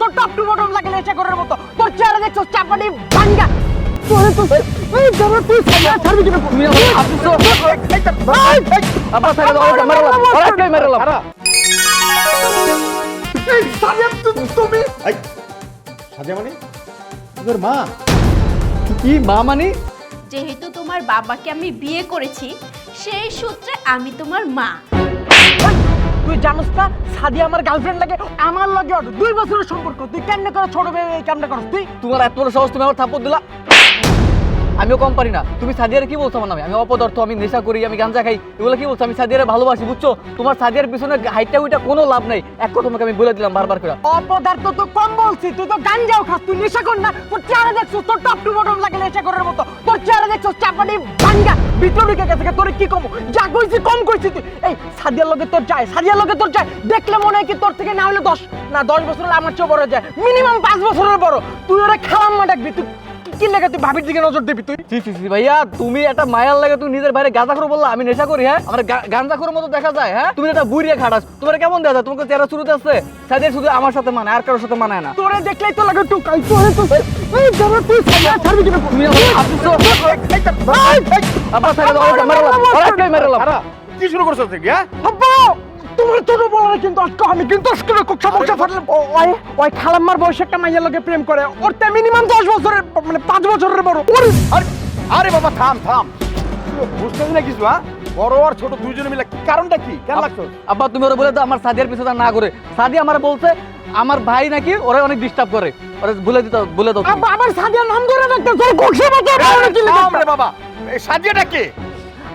তোর top to bottom লাগে নেশা করার মতো। তোর চেহারা দেখছ চাপাটি ভাঙ্গা। তোরে তো এই দাঁড়া তুই সামনে ছাড়বি কিনা তুমি আমার হাসিস আব্বা ছেড়ে দাও ওকে মেরে দাও। ওকে এই সাজে তুমি? এই সাজা মানে তোদের মা? কি মা মানি? যেহেতু তোমার বাবাকে আমি বিয়ে করেছি সেই সূত্রে আমি তোমার মা। জানোস না সাদিয়া আমার গার্লফ্রেন্ড লাগে, আমার লাগে দুই বছরের সম্পর্ক। তুই কেমনে করে ছোট মেয়ে কেমনে করস? তুই তোমার এত বড় সাহস তুমি আমার দিলা? আমিও কম পারি না। তুমি সাদিয়ারে কি বলছো আমার নামে? আমি অপদার্থ, আমি নেশা করি, আমি গাঞ্জা খাই, এগুলো কি বলছো? আমি সাদিয়ারে ভালোবাসি, বুঝছ? তোমার সাদিয়ার পিছনে হাইটটা উইটা কোনো লাভ নাই। এক কথা তোমাকে আমি বলে দিলাম বারবার করে। অপদার্থ তো কম বলছি, তুই তো গাঞ্জাও খাস, তুই নেশা কর না। তোর চেহারা দেখছ, তোর টপ টু বটম লাগে নেশা করার মতো। তোর চেহারা দেখছ, চাপাটি ভাঙ্গা। ভিতরে ঢুকে গেছে তোর কি কম? যা কইছি, কম কইছি তুই। এই, সাদিয়ার লগে তোর যায়, সাদিয়ার লগে তোর যায়। দেখলে মনে হয় কি তোর থেকে না হলে দশ, না দশ বছর আমার চেয়ে বড় যায়। মিনিমাম পাঁচ বছরের বড়। তুই ওরা খালাম্মা ডাকবি, তুই কি- লেগে তুই ভাবির দিকে নজর দিবি তুই ভাইয়া তুমি একটা মায়ার লাগে তুমি নিজের বাইরে গাঁজা করে বললা আমি নেশা করি হ্যাঁ আমার গাঁজা করে মতো দেখা যায় হ্যাঁ তুমি একটা বুড়িয়ে খাটাস তোমার কেমন দেখা যায় তোমাকে চেহারা শুরুতে আসছে সাদিয়া শুধু আমার সাথে মানে আর কারোর সাথে মানায় না তোরে দেখলেই তো লাগে টুকাই তোরে তো এই দাঁড়া তুই ছাড়বি কিনা তুমি আমার হাসিস আব্বা ছেড়ে দাও ওকে মেরে দাও ওকে মেরে দাও কি শুরু করছ তুই হ্যাঁ তোমার ছোট বলার কিন্তু আজকে আমি কিন্তু আজকে মুকসা ফাটলাম। ও- ওই ওই খালাম্মার বয়সে একটা মাইয়ের লগে প্রেম করে। ওর তে মিনিমাম দশ বছরের মানে পাঁচ বছরের বড়। ওরে আরে আরে বাবা থাম থাম। বুঝতেছি না কিছু হ্যাঁ? বড় আর ছোট দুইজনে মিলে কারণটা কি? কেন লাগছো আব্বা তুমি ওরা বলে দাও আমার সাদিয়ার পিছনে না করে সাদিয়া আমার বলছে আমার ভাই নাকি ওরা অনেক ডিস্টার্ব করে। ওরা বলে দিতে বলে দাও। আব্বা আবার সাদিয়া নাম ধরে রাখতে তোর কুকসা বাবা এই সাজিয়াটা কে?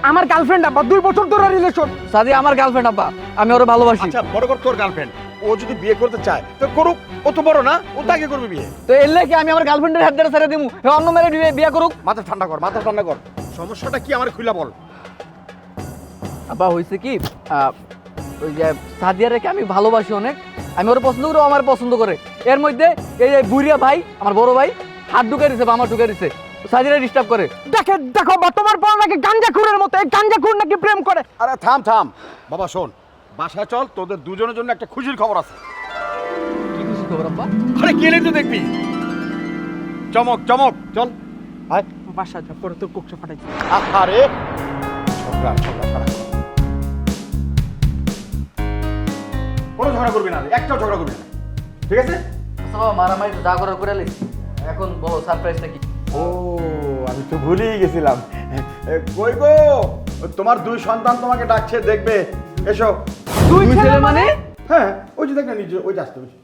আমার গার্লফ্রেন্ড আব্বা দুই বছর ধরে রিলেশন সাদিয়া আমার গার্লফ্রেন্ড আব্বা আমি ওরা ভালোবাসি। আচ্ছা বড় কর তোর গার্লফ্রেন্ড ও যদি বিয়ে করতে চায় তো করুক ও তো বড় না ও তাকে করবে বিয়ে। তো এলে কি আমি আমার গার্লফ্রেন্ডের হাত ধরে ছেড়ে দিমু। হে অন্য মেরে বিয়ে বিয়ে করুক। মাথা ঠান্ডা কর মাথা ঠান্ডা কর। সমস্যাটা কি আমার খুলা বল। আব্বা হইছে কি আহ, ওই যে সাদিয়া রেখে আমি ভালোবাসি অনেক? আমি ওরা পছন্দ করি ও আমার পছন্দ করে। এর মধ্যে এই যে বুড়িয়া ভাই আমার বড় ভাই হাত ঢুকে দিছে বা আমার ঢুকে দিছে। সাদিয়া ডিস্টার্ব করে। দেখে দেখো বা তোমার বড় নাকি গাঞ্জা খুরের মতো এই গাঞ্জা খুর নাকি প্রেম করে। আরে থাম থাম। বাবা শোন বাসায় চল তোদের দুজনের জন্য একটা খুশির খবর আছে। কি খুশি খবর আব্বা? আরে গেলে তো দেখবি। চমক চমক চল। আয় বাসা যা পরে তোর কুকসা ফাটাইছি আরে ঝগড়া ঝগড়া ছাড়া কোনো ঝগড়া করবি না একটাও ঝগড়া করবি না। ঠিক আছে? আচ্ছা বাবা মারামারি তো যা করার করে এখন বলো সারপ্রাইজটা কি ও আমি তো ভুলেই গেছিলাম। কই গো? তোমার দুই সন্তান তোমাকে ডাকছে দেখবে। এসো। দুই ছেলে মানে? হ্যাঁ ওই যে দেখ না নিজে ওই যে আসতে ওই যে।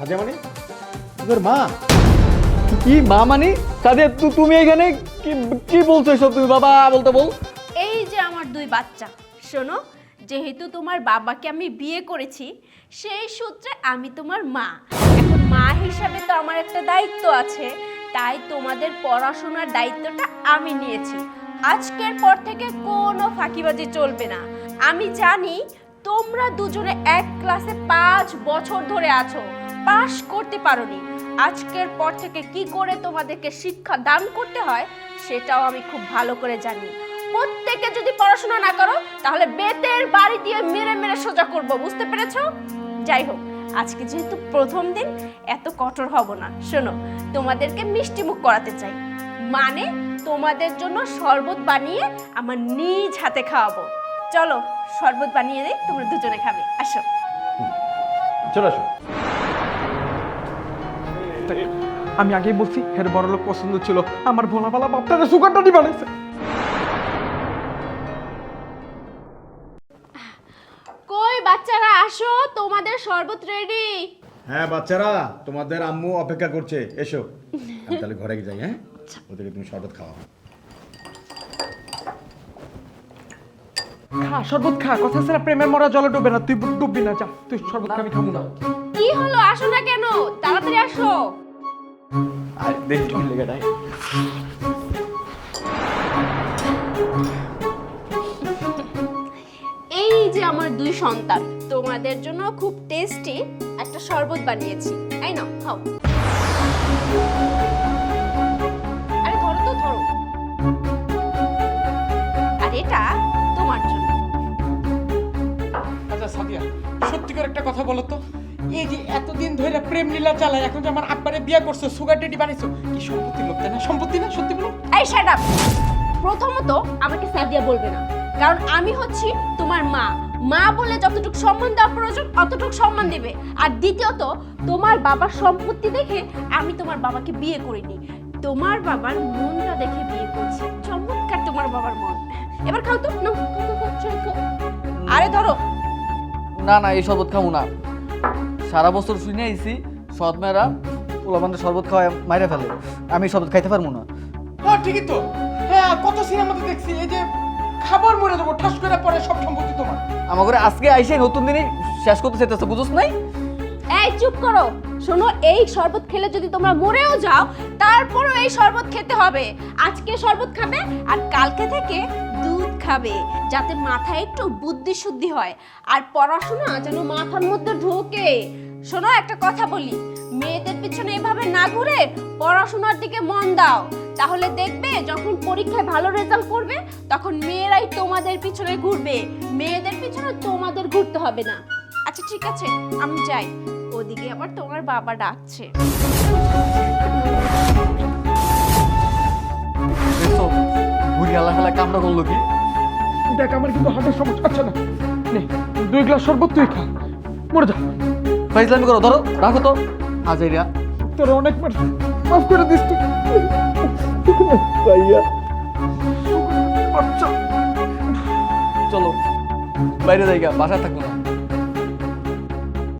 সাদিয়া মানে? তোদের মা? কি মা মানি? সাদিয়া তুমি এখানে কি কি বলছো এসব? তুমি বাবা বলতে বল। এই যে আমার দুই বাচ্চা শোনো যেহেতু তোমার বাবাকে আমি বিয়ে করেছি সেই সূত্রে আমি তোমার মা। এখন মা হিসাবে তো আমার একটা দায়িত্ব আছে তাই তোমাদের পড়াশোনার দায়িত্বটা আমি নিয়েছি। আজকের পর থেকে কোনো ফাঁকিবাজি চলবে না। আমি জানি তোমরা দুজনে এক ক্লাসে পাঁচ বছর ধরে আছো। পাশ করতে পারোনি। আজকের পর থেকে কি করে তোমাদেরকে শিক্ষা দান করতে হয়, সেটাও আমি খুব ভালো করে জানি। প্রত্যেকে যদি পড়াশোনা না করো, তাহলে বেতের বাড়ি দিয়ে মেরে মেরে সোজা করব, বুঝতে পেরেছ? যাই হোক, আজকে যেহেতু প্রথম দিন, এত কঠোর হব না। শোনো, তোমাদেরকে মিষ্টি মুখ করাতে চাই। মানে তোমাদের জন্য শরবত বানিয়ে আমার নিজ হাতে খাওয়াবো। চলো, শরবত বানিয়ে দেই, তোমরা দুজনে খাবে। আসো। চলে আসো। আমি আগেই বলছি হের বড় লোক পছন্দ ছিল। আমার ভোলা ভালা বাপটারে সুগার ডাডি বানাইছে। কই বাচ্চারা আসো তোমাদের শরবত রেডি হ্যাঁ বাচ্চারা তোমাদের আম্মু অপেক্ষা করছে এসো। আমি তাহলে ঘরে যাই হ্যাঁ? ওদেরকে তুমি শরবত খাওয়াও। খা শরবত খা কথা ছাড়া প্রেমের মরা জলে ডুবে না তুই ডুববি না যা তুই শরবত খাবি খাব না হলো? আসো না কেন? তাড়াতাড়ি আসো। আর দেখি এই যে আমার দুই সন্তান তোমাদের জন্য খুব টেস্টি একটা শরবত বানিয়েছি। এই নাও খাও। আরে ধরো তো ধরো। আর এটা তোমার জন্য। আচ্ছা সাদিয়া সত্যি করে একটা কথা বলো তো? এই যে এতদিন ধরে প্রেম লীলা চালায় এখন যে আমার আব্বারে বিয়ে করছ সুগার ডেডি বানাইছো কি সম্পত্তির লোক তাই না? সম্পত্তি না সত্যি বলো। এই শাট আপ প্রথমত আমাকে সাদিয়া বলবে না। কারণ আমি হচ্ছি তোমার মা। মা বলে যতটুকু সম্মান দেওয়া প্রয়োজন অতটুকু সম্মান দেবে। আর দ্বিতীয়ত তোমার বাবার সম্পত্তি দেখে আমি তোমার বাবাকে বিয়ে করিনি। তোমার বাবার মনটা দেখে বিয়ে করছি। চমৎকার তোমার বাবার মন। এবার খাও তো। আরে ধরো না না এই শরবত খাব না। সারা বছর শুনে আইছি সৎ মেয়েরা পোলাবান্ধে শরবত খাওয়া মাইরে ফেলে। আমি এই শরবত খাইতে পারব না। হ্যাঁ ঠিকই তো। হ্যাঁ কত সিনেমাতে দেখছি এই যে খাবার মরে দেবো ঠাস করে পরে সব সম্পত্তি তোমার। আমার ঘরে আজকে আইসে নতুন দিনে শেষ করতে চাইতেছে বুঝোস নাই? এই চুপ করো। শোনো, এই শরবত খেলে যদি তোমরা মরেও যাও, তারপরেও এই শরবত খেতে হবে। আজকে শরবত খাবে আর কালকে থেকে দুধ খাবে, যাতে মাথায় একটু বুদ্ধি শুদ্ধি হয়। আর পড়াশোনা যেন মাথার মধ্যে ঢোকে। শোনো, একটা কথা বলি, মেয়েদের পিছনে এভাবে না ঘুরে পড়াশোনার দিকে মন দাও। তাহলে দেখবে, যখন পরীক্ষায় ভালো রেজাল্ট করবে, তখন মেয়েরাই তোমাদের পিছনে ঘুরবে। মেয়েদের পিছনে তোমাদের ঘুরতে হবে না। আচ্ছা ঠিক আছে, আমি যাই। ওদিকে আবার তোমার বাবা ডাকছে। বুড়ি আল্লাহ খেলা কামড়া করল কি? দেখ আমার কিন্তু হার্টের সমস্যা আছে না নে দুই গ্লাস শরবত তুই খা মরে যা। ফাইজলামি করো ধরো রাখো তো। হাজাইরা তোর অনেক মার মাফ করে দিস তুই। ভাইয়া। চলো বাইরে যাইগা বাসায় থাকব না।